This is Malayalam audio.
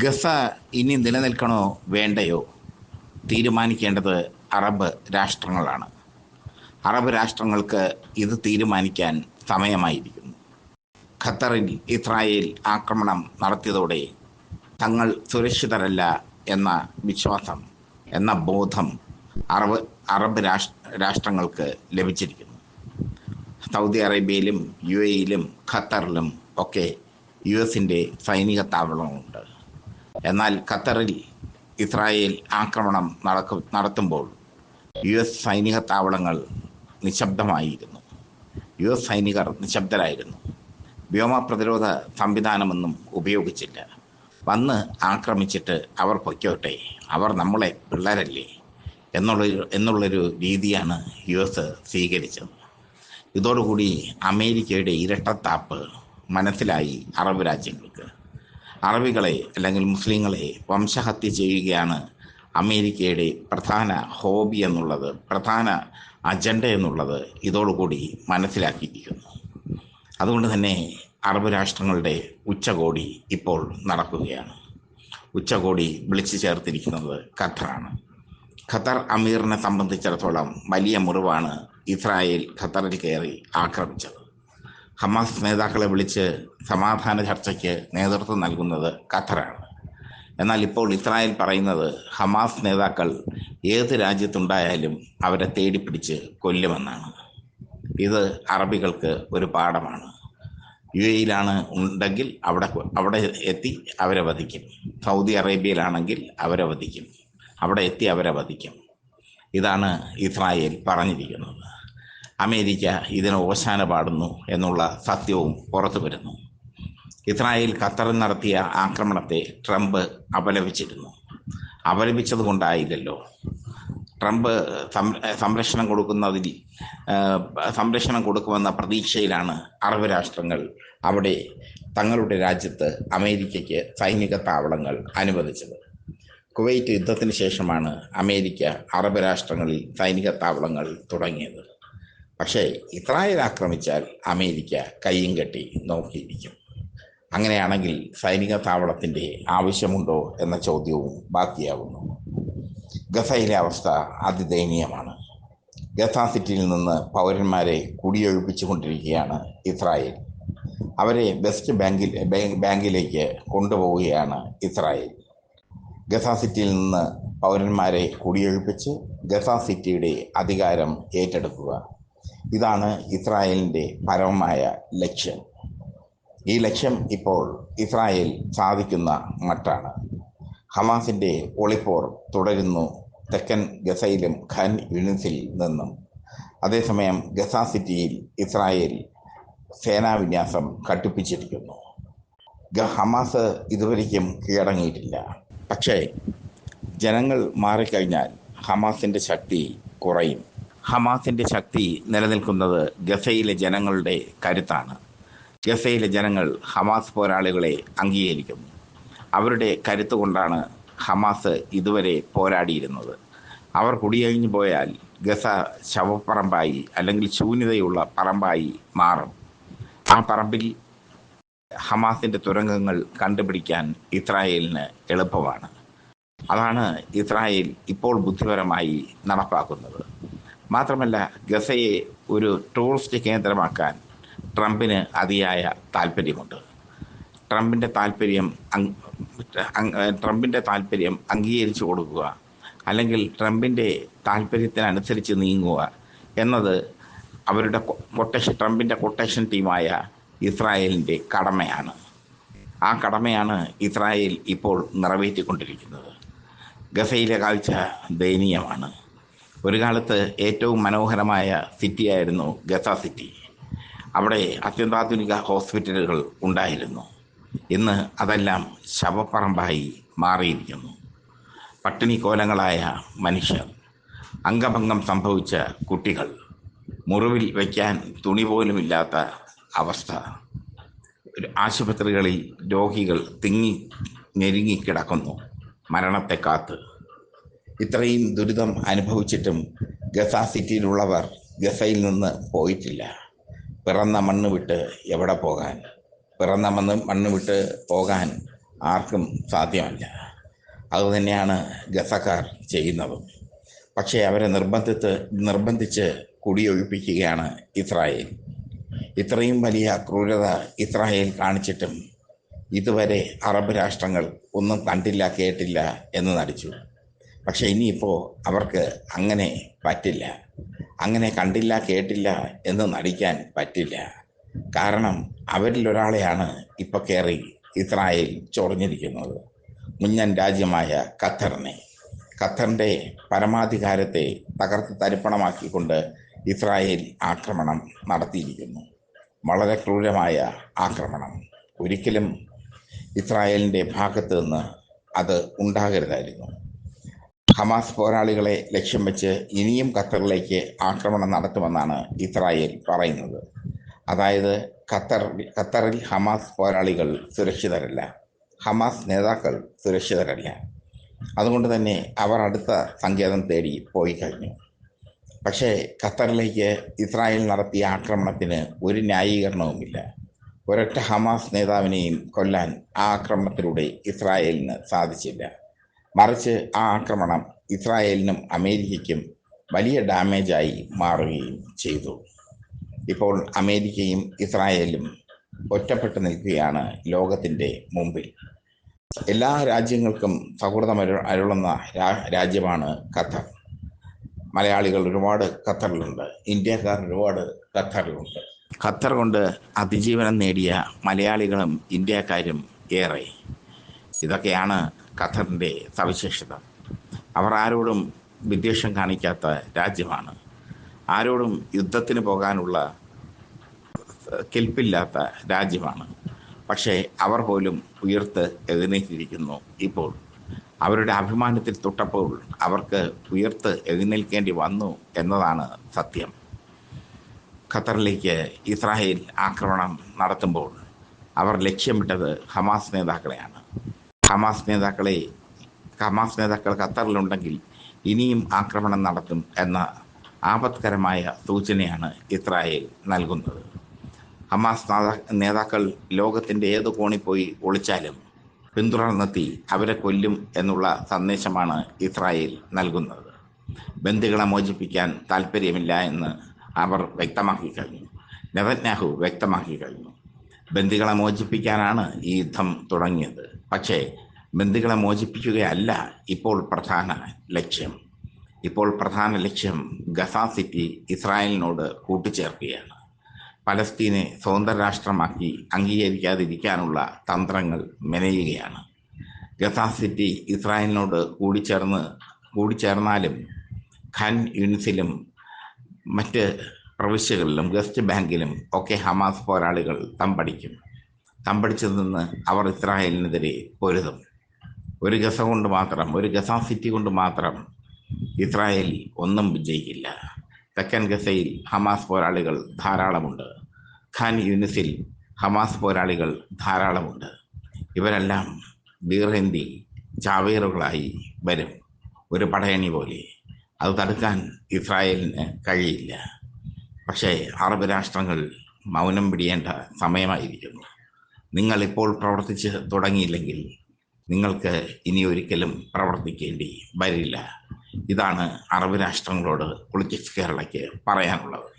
ഗസ ഇനി നിലനിൽക്കണോ വേണ്ടയോ തീരുമാനിക്കേണ്ടത് അറബ് രാഷ്ട്രങ്ങളാണ്. അറബ് രാഷ്ട്രങ്ങൾക്ക് ഇത് തീരുമാനിക്കാൻ സമയമായിരിക്കുന്നു. ഖത്തറിൽ ഇസ്രായേൽ ആക്രമണം നടത്തിയതോടെ തങ്ങൾ സുരക്ഷിതരല്ല എന്ന വിശ്വാസം എന്ന ബോധം അറബ് അറബ് രാഷ്ട്രങ്ങൾക്ക് ലഭിച്ചിരിക്കുന്നു. സൗദി അറേബ്യയിലും യു എയിലും ഖത്തറിലും ഒക്കെ യു എസിന്റെ സൈനിക താവളമുണ്ട്. എന്നാൽ ഖത്തറിൽ ഇസ്രായേൽ ആക്രമണം നടക്കും നടത്തുമ്പോൾ യു എസ് സൈനിക താവളങ്ങൾ നിശബ്ദമായിരുന്നു. യു എസ് സൈനികർ നിശബ്ദരായിരുന്നു. വ്യോമ പ്രതിരോധ സംവിധാനമൊന്നും ഉപയോഗിച്ചില്ല. വന്ന് ആക്രമിച്ചിട്ട് അവർ പൊയ്ക്കോട്ടെ അവർ നമ്മളെ പിള്ളേരല്ലേ എന്നുള്ളൊരു എന്നുള്ളൊരു രീതിയാണ് യു എസ് സ്വീകരിച്ചത്. ഇതോടുകൂടി അമേരിക്കയുടെ ഇരട്ടത്താപ്പ് മനസ്സിലായി അറബ് രാജ്യങ്ങൾക്ക്. അറബികളെ അല്ലെങ്കിൽ മുസ്ലിങ്ങളെ വംശഹത്യ ചെയ്യുകയാണ് അമേരിക്കയുടെ പ്രധാന ഹോബി എന്നുള്ളത് പ്രധാന അജണ്ട എന്നുള്ളത് ഇതോടുകൂടി മനസ്സിലാക്കിയിരിക്കുന്നു. അതുകൊണ്ട് തന്നെ അറബ് രാഷ്ട്രങ്ങളുടെ ഉച്ചകോടി ഇപ്പോൾ നടക്കുകയാണ്. ഉച്ചകോടി വിളിച്ചു ചേർത്തിരിക്കുന്നത് ഖത്തറാണ്. ഖത്തർ അമീറിനെ സംബന്ധിച്ചിടത്തോളം വലിയ മുറിവാണ് ഇസ്രായേൽ ഖത്തറിൽ കയറി ആക്രമിച്ചത്. ഹമാസ് നേതാക്കളെ വിളിച്ച് സമാധാന ചർച്ചയ്ക്ക് നേതൃത്വം നൽകുന്നത് ഖത്തറാണ്. എന്നാൽ ഇപ്പോൾ ഇസ്രായേൽ പറയുന്നത് ഹമാസ് നേതാക്കൾ ഏത് രാജ്യത്തുണ്ടായാലും അവരെ തേടിപ്പിടിച്ച് കൊല്ലുമെന്നാണ്. ഇത് അറബികൾക്ക് ഒരു പാഠമാണ്. യു എയിലാണ് ഉണ്ടെങ്കിൽ അവിടെ അവിടെ എത്തി അവരെ വധിക്കും. സൗദി അറേബ്യയിലാണെങ്കിൽ അവരെ വധിക്കും. അവിടെ എത്തി അവരെ വധിക്കും. ഇതാണ് ഇസ്രായേൽ പറഞ്ഞിരിക്കുന്നത്. അമേരിക്ക ഇതിന് ഓശാന പാടുന്നു എന്നുള്ള സത്യവും പുറത്തു വരുന്നു. ഇസ്രായേൽ ഖത്തറിൽ നടത്തിയ ആക്രമണത്തെ ട്രംപ് അപലപിച്ചിരുന്നു. അപലപിച്ചത് കൊണ്ടായില്ലല്ലോ. ട്രംപ് സംരക്ഷണം കൊടുക്കുന്നതിൽ സംരക്ഷണം കൊടുക്കുമെന്ന പ്രതീക്ഷയിലാണ് അറബ് രാഷ്ട്രങ്ങൾ അവിടെ തങ്ങളുടെ രാജ്യത്ത് അമേരിക്കയ്ക്ക് സൈനിക താവളങ്ങൾ അനുവദിച്ചത്. കുവൈറ്റ് യുദ്ധത്തിന് ശേഷമാണ് അമേരിക്ക അറബ് രാഷ്ട്രങ്ങളിൽ സൈനിക താവളങ്ങൾ തുടങ്ങിയത്. പക്ഷേ ഇസ്രായേൽ ആക്രമിച്ചാൽ അമേരിക്ക കയ്യും കെട്ടി നോക്കിയിരിക്കും. അങ്ങനെയാണെങ്കിൽ സൈനിക താവളത്തിന്റെ ആവശ്യമുണ്ടോ എന്ന ചോദ്യവും ബാക്കിയാവുന്നു. ഗസയിലെ അവസ്ഥ അതിദയനീയമാണ്. ഗസ സിറ്റിയിൽ നിന്ന് പൗരന്മാരെ കുടിയൊഴിപ്പിച്ചു കൊണ്ടിരിക്കുകയാണ് ഇസ്രായേൽ. അവരെ വെസ്റ്റ് ബാങ്കിൽ ബാങ്കിലേക്ക് കൊണ്ടുപോവുകയാണ് ഇസ്രായേൽ. ഗസ സിറ്റിയിൽ നിന്ന് പൗരന്മാരെ കുടിയൊഴിപ്പിച്ച് ഗസ സിറ്റിയുടെ അധികാരം ഏറ്റെടുക്കുക ഇതാണ് ഇസ്രായേലിന്റെ പരമമായ ലക്ഷ്യം. ഈ ലക്ഷ്യം ഇപ്പോൾ ഇസ്രായേൽ സാധിക്കുന്ന മട്ടാണ് ഹമാസിന്റെ ഒളിപ്പോർ തുടരുന്നു തെക്കൻ ഗസയിലും ഖാൻ യൂണിസിൽ നിന്നും. അതേസമയം ഗസ സിറ്റിയിൽ ഇസ്രായേൽ സേനാവിന്യാസം കട്ടിപ്പിച്ചിരിക്കുന്നു ഹമാസ് ഇതുവരേക്കും കീഴടങ്ങിയിട്ടില്ല. പക്ഷേ ജനങ്ങൾ മാറിക്കഴിഞ്ഞാൽ ഹമാസിന്റെ ശക്തി കുറയും. ഹമാസിന്റെ ശക്തി നിലനിൽക്കുന്നത് ഗസയിലെ ജനങ്ങളുടെ കരുത്താണ്. ഗസയിലെ ജനങ്ങൾ ഹമാസ് പോരാളികളെ അംഗീകരിക്കുന്നു. അവരുടെ കരുത്ത് കൊണ്ടാണ് ഹമാസ് ഇതുവരെ പോരാടിയിരുന്നത്. അവർ കുടിയഴിഞ്ഞു പോയാൽ ഗസ ശവപ്പറമ്പായി അല്ലെങ്കിൽ ശൂന്യതയുള്ള പറമ്പായി മാറും. ആ പറമ്പിൽ ഹമാസിന്റെ തുരങ്കങ്ങൾ കണ്ടുപിടിക്കാൻ ഇസ്രായേലിന് എളുപ്പമാണ്. അതാണ് ഇസ്രായേൽ ഇപ്പോൾ ബുദ്ധിപരമായി നടപ്പാക്കുന്നത്. മാത്രമല്ല ഗസയെ ഒരു ടൂറിസ്റ്റ് കേന്ദ്രമാക്കാൻ ട്രംപിന് അതിയായ താല്പര്യമുണ്ട് ട്രംപിന്റെ താല്പര്യം ട്രംപിന്റെ താല്പര്യം അംഗീകരിച്ചു കൊടുക്കുക അല്ലെങ്കിൽ ട്രംപിന്റെ താല്പര്യത്തിനനുസരിച്ച് നീങ്ങുക എന്നത് അവരുടെ കൊട്ടേഷൻ ട്രംപിന്റെ കൊട്ടേഷൻ ടീമായ ഇസ്രായേലിന്റെ കടമയാണ്. ആ കടമയാണ് ഇസ്രായേൽ ഇപ്പോൾ നിറവേറ്റിക്കൊണ്ടിരിക്കുന്നത്. ഗസയിലെ കാഴ്ച ദയനീയമാണ്. ഒരു കാലത്ത് ഏറ്റവും മനോഹരമായ സിറ്റിയായിരുന്നു ഗസ സിറ്റി. അവിടെ അത്യന്താധുനിക ഹോസ്പിറ്റലുകൾ ഉണ്ടായിരുന്നു. ഇന്ന് അതെല്ലാം ശവപ്പറമ്പായി മാറിയിരിക്കുന്നു. പട്ടിണി കോലങ്ങളായ മനുഷ്യർ അംഗഭംഗം സംഭവിച്ച കുട്ടികൾ മുറിവിൽ വയ്ക്കാൻ തുണി പോലുമില്ലാത്ത അവസ്ഥ. ആശുപത്രികളിൽ രോഗികൾ തിങ്ങി ഞെരുങ്ങിക്കിടക്കുന്നു മരണത്തെ കാത്ത്. ഇത്രയും ദുരിതം അനുഭവിച്ചിട്ടും ഗസ സിറ്റിയിലുള്ളവർ ഗസയിൽ നിന്ന് പോയിട്ടില്ല. പിറന്ന മണ്ണ് വിട്ട് എവിടെ പോകാൻ? പിറന്ന മണ്ണ് മണ്ണ് വിട്ട് പോകാൻ ആർക്കും സാധ്യമല്ല. അതുതന്നെയാണ് ഗസക്കാർ ചെയ്യുന്നതും. പക്ഷേ അവരെ നിർബന്ധിത്ത് നിർബന്ധിച്ച് കുടിയൊഴിപ്പിക്കുകയാണ് ഇസ്രായേൽ. ഇത്രയും വലിയ ക്രൂരത ഇസ്രായേൽ കാണിച്ചിട്ടും ഇതുവരെ അറബ് രാഷ്ട്രങ്ങൾ ഒന്നും കണ്ടില്ല കേട്ടില്ല എന്ന് നടിച്ചു. പക്ഷെ ഇനിയിപ്പോൾ അവർക്ക് അങ്ങനെ പറ്റില്ല. അങ്ങനെ കണ്ടില്ല കേട്ടില്ല എന്ന് നടിക്കാൻ പറ്റില്ല. കാരണം അവരിൽ ഒരാളെയാണ് ഇപ്പോൾ കയറി ഇസ്രായേൽ ചൊറിഞ്ഞിരിക്കുന്നത്. മുഞ്ഞൻ രാജ്യമായ ഖത്തറിനെ. ഖത്തറിന്റെ പരമാധികാരത്തെ തകർത്ത് തരിപ്പണമാക്കിക്കൊണ്ട് ഇസ്രായേൽ ആക്രമണം നടത്തിയിരിക്കുന്നു. വളരെ ക്രൂരമായ ആക്രമണം. ഒരിക്കലും ഇസ്രായേലിന്റെ ഭാഗത്ത് നിന്ന് അത് ഉണ്ടാകരുതായിരുന്നു. ഹമാസ് പോരാളികളെ ലക്ഷ്യം വെച്ച് ഇനിയും ഖത്തറിലേക്ക് ആക്രമണം നടത്തുമെന്നാണ് ഇസ്രായേൽ പറയുന്നത്. അതായത് ഖത്തർ ഖത്തറിൽ ഹമാസ് പോരാളികൾ സുരക്ഷിതരല്ല. ഹമാസ് നേതാക്കൾ സുരക്ഷിതരല്ല. അതുകൊണ്ട് തന്നെ അവർ അടുത്ത സങ്കേതം തേടി പോയി കഴിഞ്ഞു. പക്ഷേ ഖത്തറിലേക്ക് ഇസ്രായേൽ നടത്തിയ ആക്രമണത്തിന് ഒരു ന്യായീകരണവുമില്ല. ഒരൊറ്റ ഹമാസ് നേതാവിനെയും കൊല്ലാൻ ആ ആക്രമണത്തിലൂടെ ഇസ്രായേലിന് സാധിച്ചില്ല. മറിച്ച് ആ ആക്രമണം ഇസ്രായേലിനും അമേരിക്കയ്ക്കും വലിയ ഡാമേജായി മാറുകയും ചെയ്തു. ഇപ്പോൾ അമേരിക്കയും ഇസ്രായേലും ഒറ്റപ്പെട്ടു നിൽക്കുകയാണ് ലോകത്തിന്റെ മുമ്പിൽ. എല്ലാ രാജ്യങ്ങൾക്കും സൗഹൃദം അരു അരുളുന്ന രാജ്യമാണ് ഖത്തർ. മലയാളികൾ ഒരുപാട് ഖത്തറിലുണ്ട്. ഇന്ത്യക്കാർ ഒരുപാട് ഖത്തറിലുണ്ട്. ഖത്തർ കൊണ്ട് അതിജീവനം നേടിയ മലയാളികളും ഇന്ത്യക്കാരും ഏറെ. ഇതൊക്കെയാണ് ഖത്തറിന്റെ സവിശേഷത. അവർ ആരോടും വിദ്വേഷം കാണിക്കാത്ത രാജ്യമാണ്. ആരോടും യുദ്ധത്തിന് പോകാനുള്ള കെൽപ്പില്ലാത്ത രാജ്യമാണ്. പക്ഷേ അവർ പോലും ഉയർത്ത് എഴുന്നേറ്റിരിക്കുന്നു ഇപ്പോൾ. അവരുടെ അഭിമാനത്തിൽ തൊട്ടപ്പോൾ അവർക്ക് ഉയർത്ത് എഴുന്നേൽക്കേണ്ടി വന്നു എന്നതാണ് സത്യം. ഖത്തറിലേക്ക് ഇസ്രായേൽ ആക്രമണം നടത്തുമ്പോൾ അവർ ലക്ഷ്യമിട്ടത് ഹമാസ് നേതാക്കളെയാണ്. ഹമാസ് നേതാക്കളെ ഹമാസ് നേതാക്കൾ ഖത്തറിലുണ്ടെങ്കിൽ ഇനിയും ആക്രമണം നടത്തും എന്ന ആപത്കരമായ സൂചനയാണ് ഇസ്രായേൽ നൽകുന്നത്. ഹമാസ് നേതാക്കൾ ലോകത്തിന്റെ ഏത് കോണിൽ പോയി ഒളിച്ചാലും പിന്തുടർന്നെത്തി അവരെ കൊല്ലും എന്നുള്ള സന്ദേശമാണ് ഇസ്രായേൽ നൽകുന്നത്. ബന്ദികളെ മോചിപ്പിക്കാൻ താല്പര്യമില്ല എന്ന് അവർ വ്യക്തമാക്കി കഴിഞ്ഞു. നെതന്യാഹു വ്യക്തമാക്കി കഴിഞ്ഞു. ബന്ദികളെ മോചിപ്പിക്കാനാണ് ഈ യുദ്ധം തുടങ്ങിയത്. പക്ഷേ ബന്ദികളെ മോചിപ്പിക്കുകയല്ല ഇപ്പോൾ പ്രധാന ലക്ഷ്യം. ഇപ്പോൾ പ്രധാന ലക്ഷ്യം ഗസ സിറ്റി ഇസ്രായേലിനോട് കൂട്ടിച്ചേർക്കുകയാണ് പലസ്തീനെ സ്വതന്ത്ര രാഷ്ട്രമാക്കി അംഗീകരിക്കാതിരിക്കാനുള്ള തന്ത്രങ്ങൾ മെനയുകയാണ്. ഗസ സിറ്റി ഇസ്രായേലിനോട് കൂടിച്ചേർന്ന് കൂടിച്ചേർന്നാലും ഖൻ യൂണിസിലും മറ്റ് പ്രവിശ്യകളിലും ഗസ്റ്റ് ബാങ്കിലും ഒക്കെ ഹമാസ് പോരാളികൾ തമ്പടിക്കും. തമ്പടിച്ചതെന്ന് അവർ ഇസ്രായേലിനെതിരെ പൊരുതും. ഒരു ഗസ കൊണ്ട് മാത്രം ഒരു ഗസ സിറ്റി കൊണ്ട് മാത്രം ഇസ്രായേൽ ഒന്നും വിജയിക്കില്ല. തെക്കൻ ഗസയിൽ ഹമാസ് പോരാളികൾ ധാരാളമുണ്ട്. ഖാൻ യൂനിസിൽ ഹമാസ് പോരാളികൾ ധാരാളമുണ്ട്. ഇവരെല്ലാം ബീറേന്തി ചാവേറുകളായി വരും. ഒരു പടയണി പോലെ. അത് തടുക്കാൻ ഇസ്രായേലിന് കഴിയില്ല. പക്ഷേ അറബ് രാഷ്ട്രങ്ങൾ മൗനം പിടിയേണ്ട സമയമായിരിക്കുന്നു. നിങ്ങൾ ഇപ്പോൾ പ്രവർത്തിച്ച് തുടങ്ങിയില്ലെങ്കിൽ നിങ്ങൾക്ക് ഇനി ഒരിക്കലും പ്രവർത്തിക്കേണ്ടി വരില്ല. ഇതാണ് അറബ് രാഷ്ട്രങ്ങളോട് പൊളിറ്റിക്സ് കേരളയ്ക്ക് പറയാനുള്ളത്.